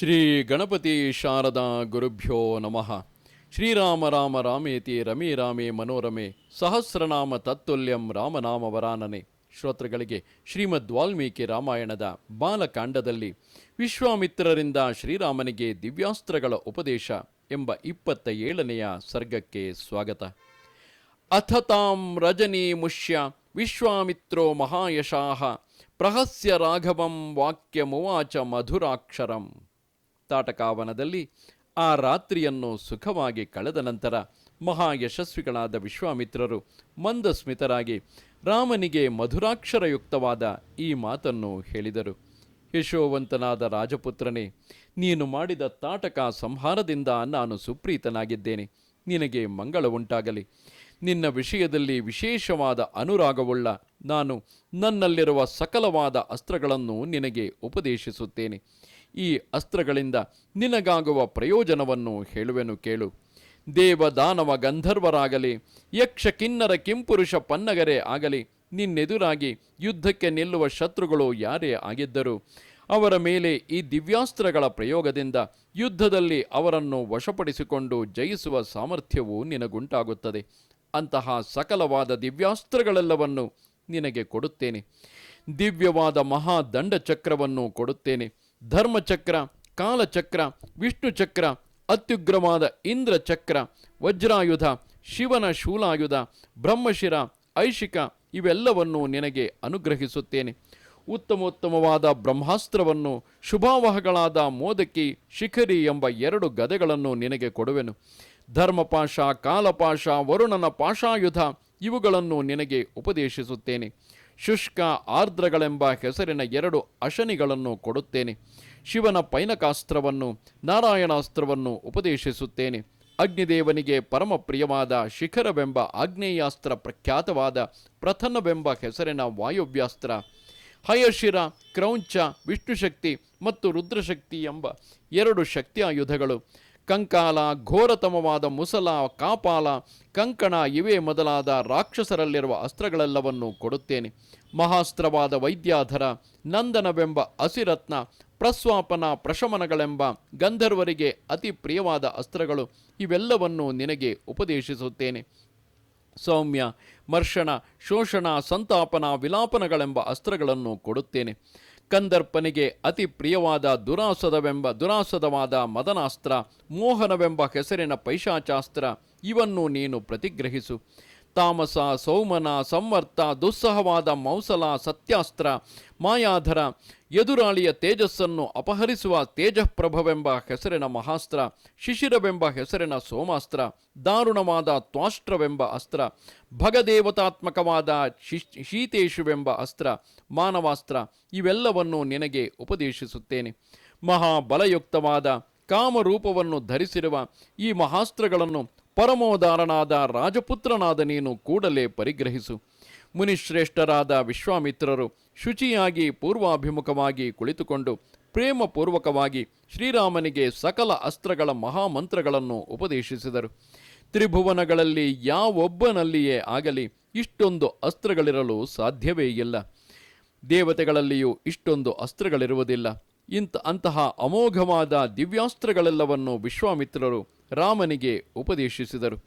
ಶ್ರೀ ಗಣಪತಿ ಶಾರದಾ ಗುರುಭ್ಯೋ ನಮಃ. ಶ್ರೀರಾಮ ರಾಮ ರಾಮೇತಿ ರಮೇ ರಾಮೇ ಮನೋರಮೆ ಸಹಸ್ರನಾಮ ತತ್ತುಲ್ಯಂ ರಾಮನಾಮ ವರಾನನೆ. ಶ್ರೋತೃಗಳಿಗೆ ಶ್ರೀಮದ್ ವಾಲ್ಮೀಕಿ ರಾಮಾಯಣದ ಬಾಲಕಾಂಡದಲ್ಲಿ ವಿಶ್ವಾಮಿತ್ರರಿಂದ ಶ್ರೀರಾಮನಿಗೆ ದಿವ್ಯಾಸ್ತ್ರಗಳ ಉಪದೇಶ ಎಂಬ ಇಪ್ಪತ್ತ ಏಳನೆಯ ಸರ್ಗಕ್ಕೆ ಸ್ವಾಗತ. ಅಥ ತಾಂ ರಜನಿ ಮುಷ್ಯ ವಿಶ್ವಾಮಿತ್ರೋ ಮಹಾಯಶಾಹ ಪ್ರಹಸ್ಯ ರಾಘವಂ ವಾಕ್ಯಮುವಾಚ ಮಧುರಾಕ್ಷರಂ. ತಾಟಕಾವನದಲ್ಲಿ ಆ ರಾತ್ರಿಯನ್ನು ಸುಖವಾಗಿ ಕಳೆದ ನಂತರ ಮಹಾ ಯಶಸ್ವಿಗಳಾದ ವಿಶ್ವಾಮಿತ್ರರು ಮಂದಸ್ಮಿತರಾಗಿ ರಾಮನಿಗೆ ಮಧುರಾಕ್ಷರಯುಕ್ತವಾದ ಈ ಮಾತನ್ನು ಹೇಳಿದರು. ಯಶೋವಂತನಾದ ರಾಜಪುತ್ರನೇ, ನೀನು ಮಾಡಿದ ತಾಟಕ ಸಂಹಾರದಿಂದ ನಾನು ಸುಪ್ರೀತನಾಗಿದ್ದೇನೆ. ನಿನಗೆ ಮಂಗಳ ಉಂಟಾಗಲಿ. ನಿನ್ನ ವಿಷಯದಲ್ಲಿ ವಿಶೇಷವಾದ ಅನುರಾಗವುಳ್ಳ ನಾನು ನನ್ನಲ್ಲಿರುವ ಸಕಲವಾದ ಅಸ್ತ್ರಗಳನ್ನು ನಿನಗೆ ಉಪದೇಶಿಸುತ್ತೇನೆ. ಈ ಅಸ್ತ್ರಗಳಿಂದ ನಿನಗಾಗುವ ಪ್ರಯೋಜನವನ್ನು ಹೇಳುವೆನು ಕೇಳು. ದೇವ ದಾನವ ಗಂಧರ್ವರಾಗಲಿ, ಯಕ್ಷ ಕಿನ್ನರ ಕಿಂಪುರುಷ ಪನ್ನಗರೇ ಆಗಲಿ, ನಿನ್ನೆದುರಾಗಿ ಯುದ್ಧಕ್ಕೆ ನಿಲ್ಲುವ ಶತ್ರುಗಳು ಯಾರೇ ಆಗಿದ್ದರೂ, ಅವರ ಮೇಲೆ ಈ ದಿವ್ಯಾಸ್ತ್ರಗಳ ಪ್ರಯೋಗದಿಂದ ಯುದ್ಧದಲ್ಲಿ ಅವರನ್ನು ವಶಪಡಿಸಿಕೊಂಡು ಜಯಿಸುವ ಸಾಮರ್ಥ್ಯವು ನಿನಗುಂಟಾಗುತ್ತದೆ. ಅಂತಹ ಸಕಲವಾದ ದಿವ್ಯಾಸ್ತ್ರಗಳೆಲ್ಲವನ್ನು ನಿನಗೆ ಕೊಡುತ್ತೇನೆ. ದಿವ್ಯವಾದ ಮಹಾದಂಡ ಚಕ್ರವನ್ನು ಕೊಡುತ್ತೇನೆ. ಧರ್ಮಚಕ್ರ, ಕಾಲಚಕ್ರ ವಿಷ್ಣು ಚಕ್ರ ಅತ್ಯುಗ್ರವಾದ ಇಂದ್ರ ಚಕ್ರ ವಜ್ರಾಯುಧ, ಶಿವನ ಶೂಲಾಯುಧ, ಬ್ರಹ್ಮಶಿರ, ಐಶಿಕ ಇವೆಲ್ಲವನ್ನು ನಿನಗೆ ಅನುಗ್ರಹಿಸುತ್ತೇನೆ. ಉತ್ತಮೋತ್ತಮವಾದ ಬ್ರಹ್ಮಾಸ್ತ್ರವನ್ನು, ಶುಭಾವಹಗಳಾದ ಮೋದಕಿ, ಶಿಖರಿ ಎಂಬ ಎರಡು ಗದೆಗಳನ್ನು ನಿನಗೆ ಕೊಡುವೆನು. ಧರ್ಮಪಾಶ, ಕಾಲಪಾಶ, ವರುಣನ ಪಾಶಾಯುಧ ಇವುಗಳನ್ನು ನಿನಗೆ ಉಪದೇಶಿಸುತ್ತೇನೆ. ಶುಷ್ಕ ಆರ್ದ್ರಗಳೆಂಬ ಹೆಸರಿನ ಎರಡು ಅಶನಿಗಳನ್ನು ಕೊಡುತ್ತೇನೆ. ಶಿವನ ಪೈನಕಾಸ್ತ್ರವನ್ನು, ನಾರಾಯಣಾಸ್ತ್ರವನ್ನು ಉಪದೇಶಿಸುತ್ತೇನೆ. ಅಗ್ನಿದೇವನಿಗೆ ಪರಮ ಪ್ರಿಯವಾದ ಶಿಖರವೆಂಬ ಆಗ್ನೇಯಾಸ್ತ್ರ ಪ್ರಖ್ಯಾತವಾದ ಪ್ರಥನ್ನವೆಂಬ ಹೆಸರಿನ ವಾಯುವ್ಯಾಸ್ತ್ರ. ಹಯಶಿರ, ಕ್ರೌಂಚ, ವಿಷ್ಣುಶಕ್ತಿ ಮತ್ತು ರುದ್ರಶಕ್ತಿ ಎಂಬ ಎರಡು ಶಕ್ತಿಯಾಯುಧಗಳು. ಕಂಕಾಲ, ಘೋರತಮವಾದ ಮುಸಲ, ಕಾಪಾಲ, ಕಂಕಣ ಇವೇ ಮೊದಲಾದ ರಾಕ್ಷಸರಲ್ಲಿರುವ ಅಸ್ತ್ರಗಳೆಲ್ಲವನ್ನೂ ಕೊಡುತ್ತೇನೆ. ಮಹಾಸ್ತ್ರವಾದ ವೈದ್ಯಾಧರ, ನಂದನವೆಂಬ ಅಸಿರತ್ನ, ಪ್ರಸ್ವಾಪನ, ಪ್ರಶಮನಗಳೆಂಬ ಗಂಧರ್ವರಿಗೆ ಅತಿ ಪ್ರಿಯವಾದ ಅಸ್ತ್ರಗಳು, ಇವೆಲ್ಲವನ್ನೂ ನಿನಗೆ ಉಪದೇಶಿಸುತ್ತೇನೆ. ಸೌಮ್ಯ, ಮರ್ಷಣ, ಶೋಷಣ, ಸಂತಾಪನ, ವಿಲಾಪನಗಳೆಂಬ ಅಸ್ತ್ರಗಳನ್ನು ಕೊಡುತ್ತೇನೆ. ಕಂದರ್ಪನಿಗೆ ಅತಿ ಪ್ರಿಯವಾದ ದುರಾಸದವೆಂಬ ದುರಾಸದವಾದ ಮದನಾಸ್ತ್ರ ಮೋಹನವೆಂಬ ಹೆಸರಿನ ಪೈಶಾಚಾಸ್ತ್ರ ಇವನ್ನು ನೀನು ಪ್ರತಿಗ್ರಹಿಸು. ತಾಮಸ, ಸೌಮನ, ಸಂವರ್ತ, ದುಸ್ಸಹವಾದ ಮೌಸಲ, ಸತ್ಯಾಸ್ತ್ರ, ಮಾಯಾಧರ, ಎದುರಾಳಿಯ ತೇಜಸ್ಸನ್ನು ಅಪಹರಿಸುವ ತೇಜಃಪ್ರಭವೆಂಬ ಹೆಸರಿನ ಮಹಾಸ್ತ್ರ, ಶಿಶಿರವೆಂಬ ಹೆಸರಿನ ಸೋಮಾಸ್ತ್ರ, ದಾರುಣವಾದ ತ್ವಾಷ್ಟ್ರವೆಂಬ ಅಸ್ತ್ರ, ಭಗದೇವತಾತ್ಮಕವಾದ ಶಿ- ಶೀತೇಶುವೆಂಬ ಅಸ್ತ್ರ, ಮಾನವಾಸ್ತ್ರ, ಇವೆಲ್ಲವನ್ನು ನಿನಗೆ ಉಪದೇಶಿಸುತ್ತೇನೆ. ಮಹಾಬಲಯುಕ್ತವಾದ ಕಾಮರೂಪವನ್ನು ಧರಿಸಿರುವ ಈ ಮಹಾಸ್ತ್ರಗಳನ್ನು ಪರಮೋದಾರನಾದ ರಾಜಪುತ್ರನಾದ ನೀನು ಕೂಡಲೇ ಪರಿಗ್ರಹಿಸು. ಮುನಿಶ್ರೇಷ್ಠರಾದ ವಿಶ್ವಾಮಿತ್ರರು ಶುಚಿಯಾಗಿ ಪೂರ್ವಾಭಿಮುಖವಾಗಿ ಕುಳಿತುಕೊಂಡು ಪ್ರೇಮಪೂರ್ವಕವಾಗಿ ಶ್ರೀರಾಮನಿಗೆ ಸಕಲ ಅಸ್ತ್ರಗಳ ಮಹಾಮಂತ್ರಗಳನ್ನು ಉಪದೇಶಿಸಿದರು. ತ್ರಿಭುವನಗಳಲ್ಲಿ ಯಾವೊಬ್ಬನಲ್ಲಿಯೇ ಆಗಲಿ ಇಷ್ಟೊಂದು ಅಸ್ತ್ರಗಳಿರಲು ಸಾಧ್ಯವೇ ಇಲ್ಲ. ದೇವತೆಗಳಲ್ಲಿಯೂ ಇಷ್ಟೊಂದು ಅಸ್ತ್ರಗಳಿರುವುದಿಲ್ಲ. ಇಂಥ ಅಂತಹ ಅಮೋಘವಾದ ದಿವ್ಯಾಸ್ತ್ರಗಳೆಲ್ಲವನ್ನು ವಿಶ್ವಾಮಿತ್ರರು ರಾಮನಿಗೆ ಉಪದೇಶಿಸಿದರು.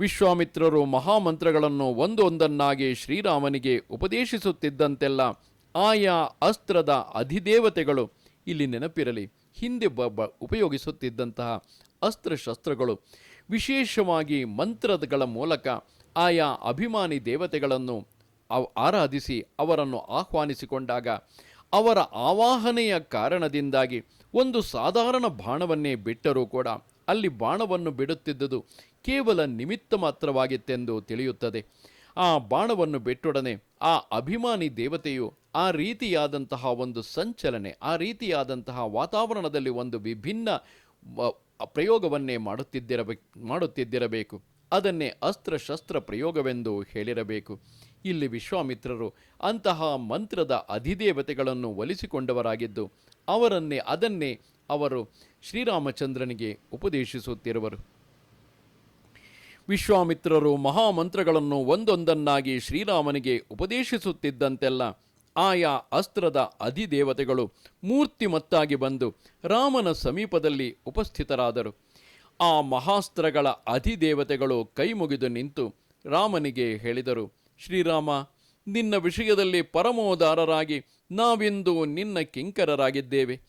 ವಿಶ್ವಾಮಿತ್ರರು ಮಹಾಮಂತ್ರಗಳನ್ನು ಒಂದೊಂದನ್ನಾಗಿ ಶ್ರೀರಾಮನಿಗೆ ಉಪದೇಶಿಸುತ್ತಿದ್ದಂತೆಲ್ಲ ಆಯಾ ಅಸ್ತ್ರದ ಅಧಿದೇವತೆಗಳು ಇಲ್ಲಿ ನೆನಪಿರಲಿ, ಹಿಂದೆ ಬ ಉಪಯೋಗಿಸುತ್ತಿದ್ದಂತಹ ಅಸ್ತ್ರಶಸ್ತ್ರಗಳು, ವಿಶೇಷವಾಗಿ ಮಂತ್ರಗಳ ಮೂಲಕ ಆಯಾ ಅಭಿಮಾನಿ ದೇವತೆಗಳನ್ನು ಅವ್- ಆರಾಧಿಸಿ ಅವರನ್ನು ಆಹ್ವಾನಿಸಿಕೊಂಡಾಗ ಅವರ ಆವಾಹನೆಯ ಕಾರಣದಿಂದಾಗಿ ಒಂದು ಸಾಧಾರಣ ಬಾಣವನ್ನೇ ಬಿಟ್ಟರೂ ಕೂಡ ಅಲ್ಲಿ ಬಾಣವನ್ನು ಬಿಡುತ್ತಿದ್ದುದು ಕೇವಲ ನಿಮಿತ್ತ ಮಾತ್ರವಾಗಿತ್ತೆಂದು ತಿಳಿಯುತ್ತದೆ. ಆ ಬಾಣವನ್ನು ಬಿಟ್ಟೊಡನೆ ಆ ಅಭಿಮಾನಿ ದೇವತೆಯು ಆ ರೀತಿಯಾದಂತಹ ಒಂದು ಸಂಚಲನೆ, ಆ ರೀತಿಯಾದಂತಹ ವಾತಾವರಣದಲ್ಲಿ ಒಂದು ವಿಭಿನ್ನ ಪ್ರಯೋಗವನ್ನೇ ಮಾಡುತ್ತಿದ್ದಿರಬೇಕು ಮಾಡುತ್ತಿದ್ದಿರಬೇಕು. ಅದನ್ನೇ ಅಸ್ತ್ರಶಸ್ತ್ರ ಪ್ರಯೋಗವೆಂದು ಹೇಳಿರಬೇಕು. ಇಲ್ಲಿ ವಿಶ್ವಾಮಿತ್ರರು ಅಂತಹ ಮಂತ್ರದ ಅಧಿದೇವತೆಗಳನ್ನು ಒಲಿಸಿಕೊಂಡವರಾಗಿದ್ದು, ಅವರನ್ನೇ ಅದನ್ನೇ ಅವರು ಶ್ರೀರಾಮಚಂದ್ರನಿಗೆ ಉಪದೇಶಿಸುತ್ತಿರುವರು. ವಿಶ್ವಾಮಿತ್ರರು ಮಹಾಮಂತ್ರಗಳನ್ನು ಒಂದೊಂದನ್ನಾಗಿ ಶ್ರೀರಾಮನಿಗೆ ಉಪದೇಶಿಸುತ್ತಿದ್ದಂತೆಲ್ಲ ಆಯಾ ಅಸ್ತ್ರದ ಅಧಿದೇವತೆಗಳು ಮೂರ್ತಿಮತ್ತಾಗಿ ಬಂದು ರಾಮನ ಸಮೀಪದಲ್ಲಿ ಉಪಸ್ಥಿತರಾದರು. ಆ ಮಹಾಸ್ತ್ರಗಳ ಅಧಿದೇವತೆಗಳು ಕೈ ಮುಗಿದು ನಿಂತು ರಾಮನಿಗೆ ಹೇಳಿದರು, ಶ್ರೀರಾಮ, ನಿನ್ನ ವಿಷಯದಲ್ಲಿ ಪರಮೋದಾರರಾಗಿ ನಾವೆಂದು ನಿನ್ನ ಕಿಂಕರರಾಗಿದ್ದೇವೆ.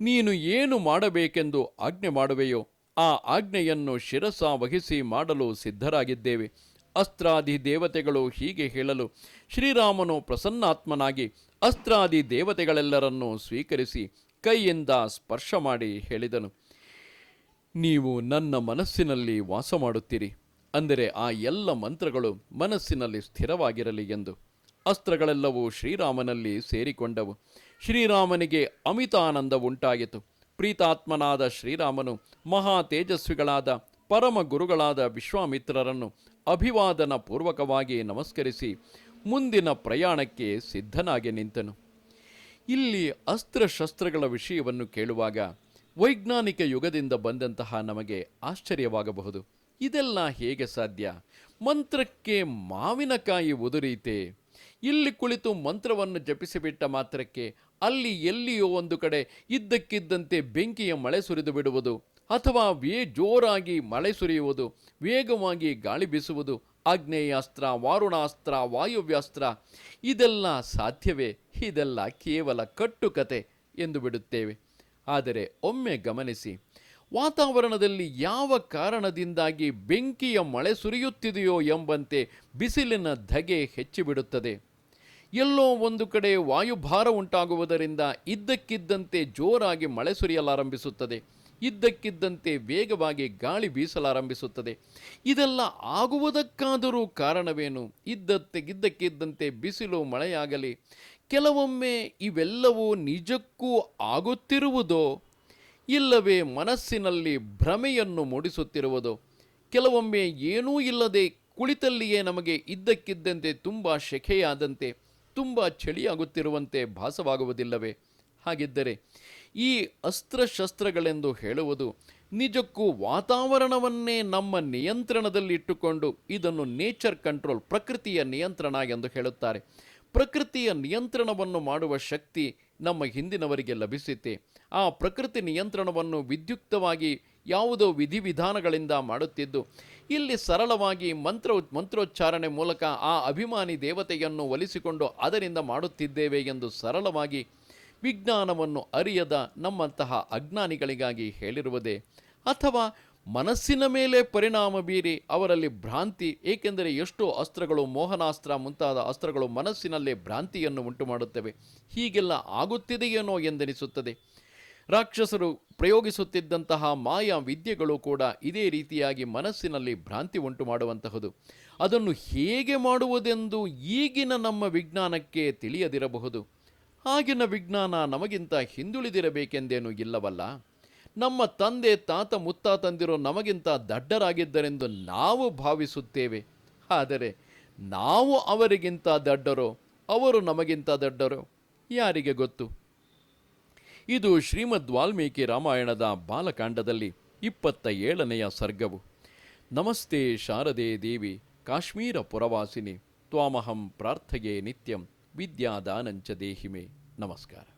ನೀನು ಏನು ಮಾಡಬೇಕೆಂದು ಆಜ್ಞೆ ಮಾಡುವೆಯೋ, ಆ ಆಜ್ಞೆಯನ್ನು ಶಿರಸ ವಹಿಸಿ ಮಾಡಲು ಸಿದ್ಧರಾಗಿದ್ದೇವೆ. ಅಸ್ತ್ರಾದಿ ದೇವತೆಗಳು ಹೀಗೆ ಹೇಳಲು ಶ್ರೀರಾಮನು ಪ್ರಸನ್ನಾತ್ಮನಾಗಿ ಅಸ್ತ್ರಾದಿ ದೇವತೆಗಳೆಲ್ಲರನ್ನೂ ಸ್ವೀಕರಿಸಿ ಕೈಯಿಂದ ಸ್ಪರ್ಶ ಮಾಡಿ ಹೇಳಿದನು. ನೀವು ನನ್ನ ಮನಸ್ಸಿನಲ್ಲಿ ವಾಸ ಮಾಡುತ್ತೀರಿ ಅಂದರೆ ಆ ಎಲ್ಲ ಮಂತ್ರಗಳು ಮನಸ್ಸಿನಲ್ಲಿ ಸ್ಥಿರವಾಗಿರಲಿ ಎಂದು. ಅಸ್ತ್ರಗಳೆಲ್ಲವೂ ಶ್ರೀರಾಮನಲ್ಲಿ ಸೇರಿಕೊಂಡವು. ಶ್ರೀರಾಮನಿಗೆ ಅಮಿತಾನಂದ ಉಂಟಾಯಿತು ಪ್ರೀತಾತ್ಮನಾದ ಶ್ರೀರಾಮನು ಮಹಾ ತೇಜಸ್ವಿಗಳಾದ ಪರಮ ಗುರುಗಳಾದ ವಿಶ್ವಾಮಿತ್ರರನ್ನು ಅಭಿವಾದನ ಪೂರ್ವಕವಾಗಿ ನಮಸ್ಕರಿಸಿ ಮುಂದಿನ ಪ್ರಯಾಣಕ್ಕೆ ಸಿದ್ಧನಾಗಿ ನಿಂತನು. ಇಲ್ಲಿ ಅಸ್ತ್ರಶಸ್ತ್ರಗಳ ವಿಷಯವನ್ನು ಕೇಳುವಾಗ ವೈಜ್ಞಾನಿಕ ಯುಗದಿಂದ ಬಂದಂತಹ ನಮಗೆ ಆಶ್ಚರ್ಯವಾಗಬಹುದು. ಇದೆಲ್ಲ ಹೇಗೆ ಸಾಧ್ಯ? ಮಂತ್ರಕ್ಕೆ ಮಾವಿನಕಾಯಿ ಉದುರೀತೆ. ಇಲ್ಲಿ ಕುಳಿತು ಮಂತ್ರವನ್ನು ಜಪಿಸಿಬಿಟ್ಟ ಮಾತ್ರಕ್ಕೆ ಅಲ್ಲಿ ಎಲ್ಲಿಯೋ ಒಂದು ಕಡೆ ಇದ್ದಕ್ಕಿದ್ದಂತೆ ಬೆಂಕಿಯ ಮಳೆ ಸುರಿದು ಬಿಡುವುದು ಅಥವಾ ವೇ ಜೋರಾಗಿ ಮಳೆ ಸುರಿಯುವುದು, ವೇಗವಾಗಿ ಗಾಳಿ ಬೀಸುವುದು, ಆಗ್ನೇಯಾಸ್ತ್ರ, ವಾರುಣಾಸ್ತ್ರ, ವಾಯುವ್ಯಾಸ್ತ್ರ, ಇದೆಲ್ಲ ಸಾಧ್ಯವೇ? ಇದೆಲ್ಲ ಕೇವಲ ಕಟ್ಟುಕತೆ ಎಂದು ಬಿಡುತ್ತೇವೆ. ಆದರೆ ಒಮ್ಮೆ ಗಮನಿಸಿ, ವಾತಾವರಣದಲ್ಲಿ ಯಾವ ಕಾರಣದಿಂದಾಗಿ ಬೆಂಕಿಯ ಮಳೆ ಸುರಿಯುತ್ತಿದೆಯೋ ಎಂಬಂತೆ ಬಿಸಿಲಿನ ಧಗೆ ಹೆಚ್ಚಿಬಿಡುತ್ತದೆ. ಎಲ್ಲೋ ಒಂದು ಕಡೆ ವಾಯುಭಾರ ಉಂಟಾಗುವುದರಿಂದ ಇದ್ದಕ್ಕಿದ್ದಂತೆ ಜೋರಾಗಿ ಮಳೆ ಸುರಿಯಲಾರಂಭಿಸುತ್ತದೆ. ಇದ್ದಕ್ಕಿದ್ದಂತೆ ವೇಗವಾಗಿ ಗಾಳಿ ಬೀಸಲಾರಂಭಿಸುತ್ತದೆ. ಇದೆಲ್ಲ ಆಗುವುದಕ್ಕಾದರೂ ಕಾರಣವೇನು? ಇದ್ದತ್ತೆ, ಇದ್ದಕ್ಕಿದ್ದಂತೆ ಬಿಸಿಲು ಮಳೆಯಾಗಲಿ ಕೆಲವೊಮ್ಮೆ ಇವೆಲ್ಲವೂ ನಿಜಕ್ಕೂ ಆಗುತ್ತಿರುವುದೋ, ಇಲ್ಲವೇ ಮನಸ್ಸಿನಲ್ಲಿ ಭ್ರಮೆಯನ್ನು ಮೂಡಿಸುತ್ತಿರುವುದೋ, ಕೆಲವೊಮ್ಮೆ ಏನೂ ಇಲ್ಲದೆ ಕುಳಿತಲ್ಲಿಯೇ ನಮಗೆ ಇದ್ದಕ್ಕಿದ್ದಂತೆ ತುಂಬ ಶೆಖೆಯಾದಂತೆ ತುಂಬ ಚಳಿಯಾಗುತ್ತಿರುವಂತೆ ಭಾಸವಾಗುವುದಿಲ್ಲವೇ? ಹಾಗಿದ್ದರೆ ಈ ಅಸ್ತ್ರಶಸ್ತ್ರಗಳೆಂದು ಹೇಳುವುದು ನಿಜಕ್ಕೂ ವಾತಾವರಣವನ್ನೇ ನಮ್ಮ ನಿಯಂತ್ರಣದಲ್ಲಿಟ್ಟುಕೊಂಡು ಇದನ್ನು ನೇಚರ್ ಕಂಟ್ರೋಲ್ ಪ್ರಕೃತಿಯ ನಿಯಂತ್ರಣ ಎಂದು ಹೇಳುತ್ತಾರೆ. ಪ್ರಕೃತಿಯ ನಿಯಂತ್ರಣವನ್ನು ಮಾಡುವ ಶಕ್ತಿ ನಮ್ಮ ಹಿಂದಿನವರಿಗೆ ಲಭಿಸಿತ್ತೆ ಆ ಪ್ರಕೃತಿ ನಿಯಂತ್ರಣವನ್ನು ವಿದ್ಯುಕ್ತವಾಗಿ ಯಾವುದೋ ವಿಧಿವಿಧಾನಗಳಿಂದ ಮಾಡುತ್ತಿದ್ದು, ಇಲ್ಲಿ ಸರಳವಾಗಿ ಮಂತ್ರ, ಮಂತ್ರೋಚ್ಚಾರಣೆ ಮೂಲಕ ಆ ಅಭಿಮಾನಿ ದೇವತೆಯನ್ನು ಒಲಿಸಿಕೊಂಡು ಅದರಿಂದ ಮಾಡುತ್ತಿದ್ದೇವೆ ಎಂದು ಸರಳವಾಗಿ ವಿಜ್ಞಾನವನ್ನು ಅರಿಯದ ನಮ್ಮಂತಹ ಅಜ್ಞಾನಿಗಳಿಗಾಗಿ ಹೇಳಿರುವುದೇ. ಅಥವಾ ಮನಸ್ಸಿನ ಮೇಲೆ ಪರಿಣಾಮ ಬೀರಿ ಅವರಲ್ಲಿ ಭ್ರಾಂತಿ, ಏಕೆಂದರೆ ಎಷ್ಟೋ ಅಸ್ತ್ರಗಳು ಮೋಹನಾಸ್ತ್ರ ಮುಂತಾದ ಅಸ್ತ್ರಗಳು ಮನಸ್ಸಿನಲ್ಲೇ ಭ್ರಾಂತಿಯನ್ನು ಉಂಟು ಮಾಡುತ್ತವೆ ಹೀಗೆಲ್ಲ ಆಗುತ್ತಿದೆಯೇನೋ ಎಂದೆನಿಸುತ್ತದೆ. ರಾಕ್ಷಸರು ಪ್ರಯೋಗಿಸುತ್ತಿದ್ದಂತಹ ಮಾಯಾ ವಿದ್ಯೆಗಳು ಕೂಡ ಇದೇ ರೀತಿಯಾಗಿ ಮನಸ್ಸಿನಲ್ಲಿ ಭ್ರಾಂತಿ ಉಂಟು ಮಾಡುವಂತಹದು ಅದನ್ನು ಹೇಗೆ ಮಾಡುವುದೆಂದು ಈಗಿನ ನಮ್ಮ ವಿಜ್ಞಾನಕ್ಕೆ ತಿಳಿಯದಿರಬಹುದು. ಆಗಿನ ವಿಜ್ಞಾನ ನಮಗಿಂತ ಹಿಂದುಳಿದಿರಬೇಕೆಂದೇನೂ ಇಲ್ಲವಲ್ಲ. ನಮ್ಮ ತಂದೆ ತಾತ ಮುತ್ತಾತಂದಿರೋ ನಮಗಿಂತ ದಡ್ಡರಾಗಿದ್ದರೆಂದು ನಾವು ಭಾವಿಸುತ್ತೇವೆ. ಆದರೆ ನಾವು ಅವರಿಗಿಂತ ದಡ್ಡರೋ, ಅವರು ನಮಗಿಂತ ದಡ್ಡರೋ? ಯಾರಿಗೆ ಗೊತ್ತು? ಇದು ಶ್ರೀಮದ್ ವಾಲ್ಮೀಕಿ ರಾಮಾಯಣದ ಬಾಲಕಾಂಡದಲ್ಲಿ ಇಪ್ಪತ್ತ ಏಳನೆಯ ಸರ್ಗವು. ನಮಸ್ತೆ ಶಾರದೆ ದೇವಿ, ಕಾಶ್ಮೀರ ಪುರವಾಸಿನಿ, ತ್ವಾಮಹಂ ಪ್ರಾರ್ಥಯೇ ನಿತ್ಯಂ, ವಿದ್ಯಾದಾನಂಚ ದೇಹಿಮೆ. ನಮಸ್ಕಾರ.